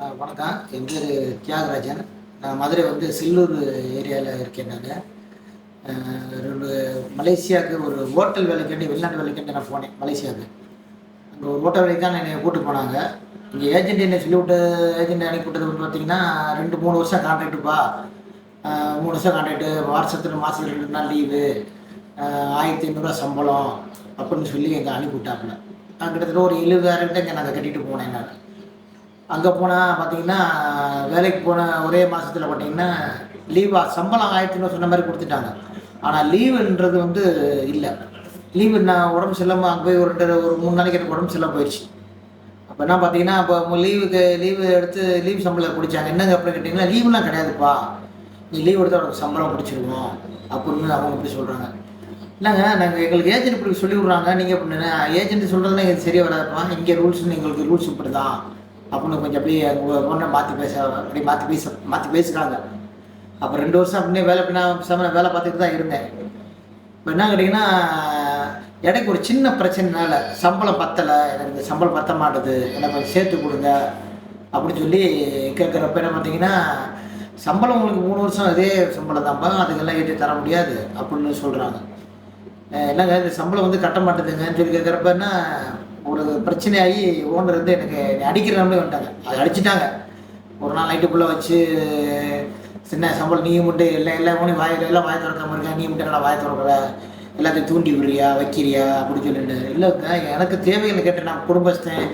வணக்கம். என் பேர் தியாகராஜன். நான் மதுரை வந்து சில்லூர் ஏரியாவில் இருக்கேன் நான். ரெண்டு மலேசியாவுக்கு ஒரு ஹோட்டல் வேலைக்காண்டி வெளிநாட்டு வேலைக்காண்டி நான் போனேன் மலேசியாவுக்கு. அங்கே ஒரு ஹோட்டல் வேலைக்கு தான் என்னை கூப்பிட்டு போனாங்க. இங்கே ஏஜென்ட் என்ன சொல்லி விட்டு ஏஜென்ட் அனுப்பி விட்டது வந்து பார்த்தீங்கன்னா ரெண்டு மூணு வருஷம் கான்ட்ராக்டுப்பா மூணு வருஷம் கான்ட்ராக்டு வருஷத்துல மாதத்துல ரெண்டு நாள் லீவு ஆயிரத்தி ஐநூறுரூவா சம்பளம் அப்படின்னு சொல்லி எங்கள் அனுப்பி விட்டாப்புல. நான் கிட்டத்தட்ட ஒரு எழுபதாயிரம் இங்கே நாங்கள் கட்டிட்டு போனேன் நான். அங்கே போனால் பார்த்தீங்கன்னா வேலைக்கு போன ஒரே மாதத்தில் பார்த்தீங்கன்னா லீவா சம்பளம் ஆயிரத்தி ஐநூறு சொன்ன மாதிரி கொடுத்துட்டாங்க. ஆனால் லீவுன்றது வந்து இல்லை. லீவு நான் உடம்பு சரியில்லாமல் அங்கே போய் ஒரு ரெண்டு ஒரு மூணு நாளைக்கு எனக்கு உடம்பு சரியில்லாம போயிடுச்சு. அப்போ என்ன பார்த்தீங்கன்னா அப்போ லீவுக்கு லீவு எடுத்து லீவ் சம்பளம் பிடிச்சாங்க என்னங்க அப்படின்னு கேட்டிங்கன்னா லீவுலாம் கிடையாதுப்பா. நீ லீவ் எடுத்தால் உனக்கு சம்பளம் பிடிச்சிருவோம் அப்படின்னு அவங்க இப்படி சொல்கிறாங்க இல்லைங்க நாங்கள் எங்களுக்கு ஏஜென்ட் இப்படி சொல்லி விட்றாங்க நீங்கள் அப்படின்னு ஏஜென்ட் சொல்கிறதுனா எங்களுக்கு சரியாக வராதுப்பா. இங்கே ரூல்ஸ் எங்களுக்கு ரூல்ஸ் இப்படி தான் அப்படின்னு கொஞ்சம் அப்படியே ஒன்றை மாற்றி பேச அப்படியே மாற்றி பேச மாற்றி பேசுகிறாங்க அப்போ ரெண்டு வருஷம் அப்படியே வேலை நான் பேசாமல் வேலை பார்த்துட்டு தான் இருந்தேன். இப்போ என்ன கேட்டிங்கன்னா எனக்கு ஒரு சின்ன பிரச்சனைனால சம்பளம் பத்தலை எனக்கு இந்த சம்பளம் பத்த மாட்டுது எனக்கு கொஞ்சம் சேர்த்து கொடுங்க அப்படின்னு சொல்லி கேட்குறப்ப என்ன பார்த்தீங்கன்னா சம்பளம் உங்களுக்கு மூணு வருஷம் அதே சம்பளம் தான்ப்பா அதுக்கெல்லாம் ஏற்றி தர முடியாது அப்படின்னு சொல்கிறாங்க என்னங்க இந்த சம்பளம் வந்து கட்ட மாட்டேதுங்கன்னு சொல்லி கேட்குறப்ப என்ன ஒரு பிரச்சனையாகி ஓனர் வந்து எனக்கு அடிக்கிற அடிக்கிறாங்களே வந்துட்டாங்க. அது அடிச்சிட்டாங்க. ஒரு நாள் நைட்டுக்குள்ளே வச்சு சின்ன சம்பளம் நீ மட்டும் எல்லாம் எல்லா மூணையும் வாயில் எல்லாம் வாய் திறக்காம இருக்கா நீ மட்டும் நல்லா வாய் திறக்கிற? எல்லாத்தையும் தூண்டி விடுறியா வைக்கிறியா அப்படின்னு சொல்லிட்டு. இல்லைங்க எனக்கு தேவைகளை கேட்டேன். நான் குடும்பஸ்தேன்.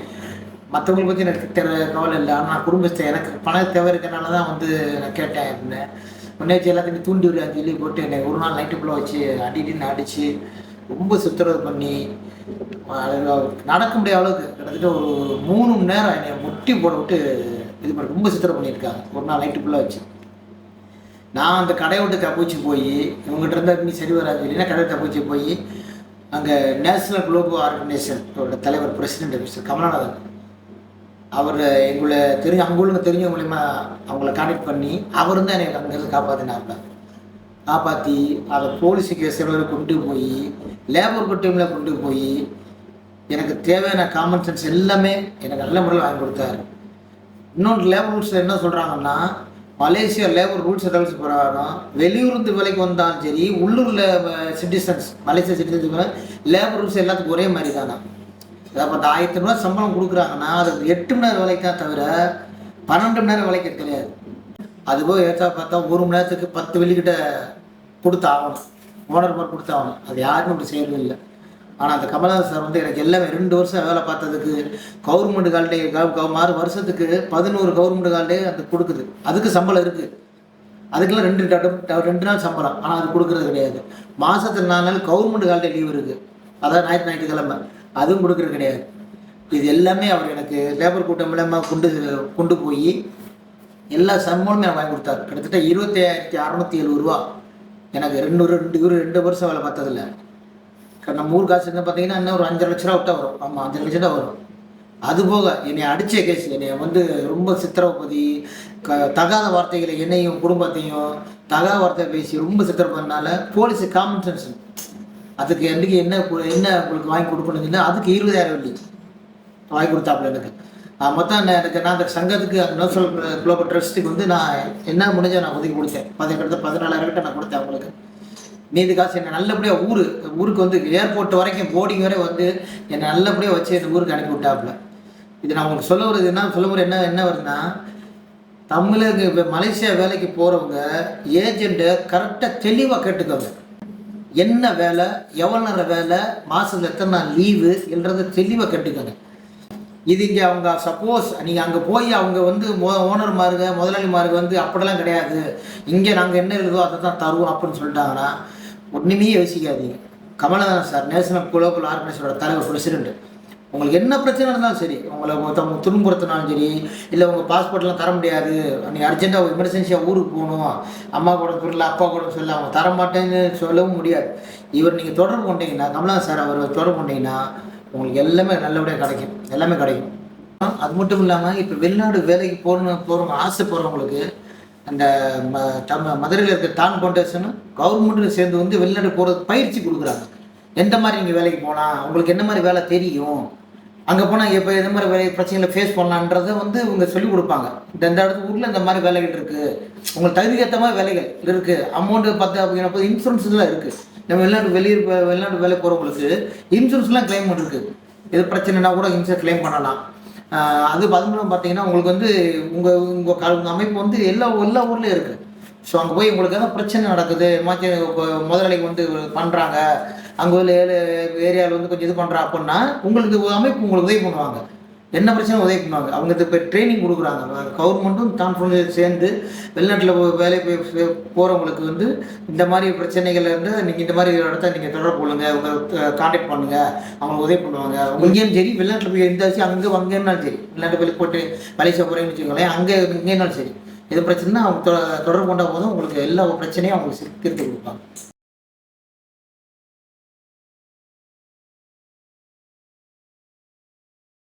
மற்றவங்களை பற்றி எனக்கு தெர கவலை இல்லை. ஆனால் நான் குடும்பஸ்தேன். எனக்கு பண தேவை இருக்கனால தான் வந்து நான் கேட்டேன் அப்படின்னு முன்னேற்றி எல்லாத்தையும் தூண்டி விடுறான்னு சொல்லி போட்டு என்னை ஒரு நாள் நைட்டுக்குள்ளே வச்சு அடிட்டு அடித்து ரொம்ப சித்திரவதை பண்ணி நடக்க முடியாத அளவுக்கு கிட்டத்தட்ட ஒரு மூணு மணி நேரம் என்னை முட்டி போட விட்டு இது பண்ணி ரொம்ப சித்திரம் பண்ணியிருக்காங்க. ஒரு நாள் நைட்டுக்குள்ளே வச்சு. நான் அந்த கடையை விட்டு தப்பிச்சு போய் இவங்ககிட்ட இருந்தால் நீ சரி வராது இல்லைன்னா கடையை தப்பிச்சு போய் அங்கே நேஷனல் குளோபல் ஆர்கனைசேஷனோட தலைவர் பிரசிடென்ட் மிஸ்டர் கமலநாதன் அவர் எங்களை தெரிஞ்ச அங்குள்ள தெரிஞ்ச மூலயமா அவங்கள கான்டெக்ட் பண்ணி அவர் தான் எனக்கு அங்கேருந்து காப்பாற்றினாங்க காப்பாற்றி அதை போலீஸ் கேஸில் கொண்டு போய் லேபர் டீமில் கொண்டு போய் எனக்கு தேவையான காமன் சென்ஸ் எல்லாமே எனக்கு நல்ல முறையில் வாங்கி கொடுத்தாரு. இன்னொன்று லேபர் ரூல்ஸ் என்ன சொல்கிறாங்கன்னா மலேசியா லேபர் ரூல்ஸ் ரெகுலேஷன் பிரகாரம் வெளியூர்ந்து வேலைக்கு வந்தாலும் சரி உள்ளூரில் citizens Malaysia citizens labour rules எல்லாத்துக்கும் ஒரே மாதிரி தானே அதை அந்த ஆயிரத்தி ரூபா சம்பளம் கொடுக்குறாங்கன்னா அது எட்டு மணி நேரம் வேலைக்கு தான் தவிர பன்னெண்டு மணி நேரம் வேலைக்கு கிடையாது. அது போய் ஏற்றா பார்த்தா ஒரு மணி நேரத்துக்கு பத்து வெள்ளிக்கிட்ட கொடுத்து ஆகணும் ஓனர் மாதிரி கொடுத்து ஆகணும் அது யாருக்கும் அப்படி செய்யறது இல்லை. ஆனால் அந்த கமலஹாசன் சார் வந்து எனக்கு எல்லாமே ரெண்டு வருஷம் வேலை பார்த்ததுக்கு கவர்மெண்ட் கால்டே மாறு வருஷத்துக்கு பதினோரு கவர்மெண்ட் கால்டே அது கொடுக்குது. அதுக்கு சம்பளம் இருக்குது அதுக்கெல்லாம் ரெண்டு ரெண்டு நாள் சம்பளம். ஆனால் அது கொடுக்குறது கிடையாது. மாதத்துக்கு நாலு நாள் கவர்மெண்ட் கால்டே லீவ் இருக்குது அதாவது ஞாயிற்று ஞாயிற்றுக்கிழமை. அதுவும் கொடுக்குறது கிடையாது. இது எல்லாமே அவர் எனக்கு லேபர் கூட்டம் மூலமாக கொண்டு கொண்டு போய் எல்லா சம்பளமும் எனக்கு வாங்கி கொடுத்தாரு. கிட்டத்தட்ட இருபத்தி ஆயிரத்தி அறநூற்றி எழுபது ரூபா. எனக்கு ரெண்டு ரெண்டு இவரு ரெண்டு வருஷம் வேலை பார்த்ததில்ல. நம்ம ஊர் காசு என்ன பார்த்தீங்கன்னா இன்னும் ஒரு அஞ்சரை லட்ச ரூபா விட்டா வரும். ஆமாம் அஞ்சரை லட்சம் தான் வரும். அது போக என்னை அடித்த கேஸ் என்னை வந்து ரொம்ப சித்திரவதி க தகாத வார்த்தைகளை என்னையும் குடும்பத்தையும் தகாத வார்த்தை பேசி ரொம்ப சித்திரம் பண்ணனால போலீஸ் காமன் அதுக்கு என்னைக்கு என்ன என்ன உங்களுக்கு வாங்கி கொடுக்கணும்னு அதுக்கு இருபதாயிரம் வெள்ளி வாங்கி கொடுத்தாப்புல எனக்கு. மொத்தம் நான் எனக்கு நான் அந்த சங்கத்துக்கு அந்த குளோபல் ட்ரஸ்ட்டுக்கு வந்து நான் என்ன முடிஞ்ச நான் ஒதுக்கி கொடுத்தேன். பதினெட்டு பதினாலாயிரம் கிட்ட நான் கொடுத்தேன் அவங்களுக்கு. நீதி காசு என்னை நல்லபடியாக ஊர் ஊருக்கு வந்து ஏர்போர்ட் வரைக்கும் போர்டிங் வரை வந்து என்னை நல்லபடியாக வச்சு இந்த ஊருக்கு அனுப்பி விட்டாப்புல. இது நான் உங்களுக்கு சொல்ல வருது என்ன சொல்ல முறை என்ன என்ன வருதுன்னா தமிழக இப்போ மலேசியா வேலைக்கு போகிறவங்க ஏஜெண்ட்டை கரெக்டாக தெளிவாக கேட்டுக்கோங்க. என்ன வேலை எவ்வளோ நேரம் வேலை மாதத்துல எத்தனை நாள் லீவு என்றதை தெளிவாக கேட்டுக்கோங்க. இது இங்கே அவங்க சப்போஸ் நீங்கள் அங்கே போய் அவங்க வந்து மோ முதலாளி மாருங்க வந்து அப்படிலாம் கிடையாது. இங்கே நாங்கள் என்ன இருக்குதோ அதை தான் தருவோம் அப்படின்னு சொல்லிட்டாங்கன்னா ஒன்றுமே யோசிக்காதீங்க. கமலஹாசன் சார் நேஷனல் குளோபல் ஆர்கனைசோட தலைவர் பிரசிடென்ட் உங்களுக்கு என்ன பிரச்சனை இருந்தாலும் சரி உங்களை ஒருத்தவங்க துன்புறுத்தினாலும் சரி இல்லை உங்கள் பாஸ்போர்ட்லாம் தர முடியாது நீங்கள் அர்ஜென்ட்டாக எமர்ஜென்சியாக ஊருக்கு போகணும் அம்மா கூட சொல்லல அப்பா கூட சொல்ல அவங்க தர மாட்டேன்னு சொல்லவும் முடியாது. இவர் நீங்கள் தொடர்பு கொண்டீங்கன்னா கமலா சார் அவர் தொடர்பு கொண்டீங்கன்னா உங்களுக்கு எல்லாமே நல்லபடியாக கிடைக்கும். எல்லாமே கிடைக்கும். அது மட்டும் இல்லாமல் இப்போ வெளிநாடு வேலைக்கு போகணும் போகிறவங்க ஆசைப்படுறவங்களுக்கு அந்த ம தம் மதுரையில் இருக்க தான் ஃபவுண்டேஷன் கவர்மெண்ட்டில் சேர்ந்து வந்து வெளிநாடு போகிறதுக்கு பயிற்சி கொடுக்குறாங்க. எந்த மாதிரி நீங்கள் வேலைக்கு போகலாம் உங்களுக்கு என்ன மாதிரி வேலை தெரியும்? அங்கே போனால் எப்போ எந்த மாதிரி வேலை பிரச்சனைகளை ஃபேஸ் பண்ணலான்றதை வந்து இவங்க சொல்லிக் கொடுப்பாங்க. இந்த இந்த இடத்து ஊரில் இந்த மாதிரி வேலைகள் இருக்குது உங்களுக்கு தகுதிக்கேற்ற மாதிரி வேலைகள் இருக்குது அமௌண்ட்டு பார்த்து இன்சூரன்ஸ் இதெல்லாம் இருக்குது நம்ம வெளிநாட்டு வெளியூர் வெளிநாட்டு வேலை போகிறவங்களுக்கு இன்சூரன்ஸ்லாம் கிளைம் பண்ணிருக்கு. எது பிரச்சனைனா கூட இன்சூரன்ஸ் கிளைம் பண்ணலாம். அது அது மூலம் பார்த்தீங்கன்னா உங்களுக்கு வந்து உங்கள் உங்கள் க உங்கள் அமைப்பு வந்து எல்லா எல்லா ஊர்லேயும் இருக்குது ஸோ அங்கே போய் உங்களுக்கு எதாவது பிரச்சனை நடக்குது மாற்றி முதலாளிக்கு வந்து பண்ணுறாங்க அங்கே உள்ள ஏரியாவில் வந்து கொஞ்சம் இது பண்ணுறா அப்படின்னா உங்களுக்கு அமைப்பு உங்களுக்கு உதவி பண்ணுவாங்க. என்ன பிரச்சனை உதவி பண்ணுவாங்க. அவங்க இப்போ ட்ரைனிங் கொடுக்குறாங்க. கவர்மெண்ட்டும் தான் சேர்ந்து வெளிநாட்டில் வேலை போகிறவங்களுக்கு வந்து இந்த மாதிரி பிரச்சனைகள் இருந்து நீங்கள் இந்த மாதிரி இடத்த நீங்கள் தொடர்பு கொள்ளுங்க. உங்க காண்டாக்ட் பண்ணுங்க. அவங்களுக்கு உதவி பண்ணுவாங்க. இங்கேயும் சரி வெளிநாட்டில் போய் இருந்தாலும் அங்கே அங்கேனாலும் சரி. வெளிநாட்டு வெளியே போட்டு மலேசியா போகிறேன்னு வச்சுக்கோங்களேன் அங்கே இங்கேனாலும் சரி. எது பிரச்சனைனா அவங்க தொ- தொடர்பு கொண்டா போதும். உங்களுக்கு எல்லா பிரச்சனையும் அவங்களுக்கு தீர்த்து கொடுப்பாங்க.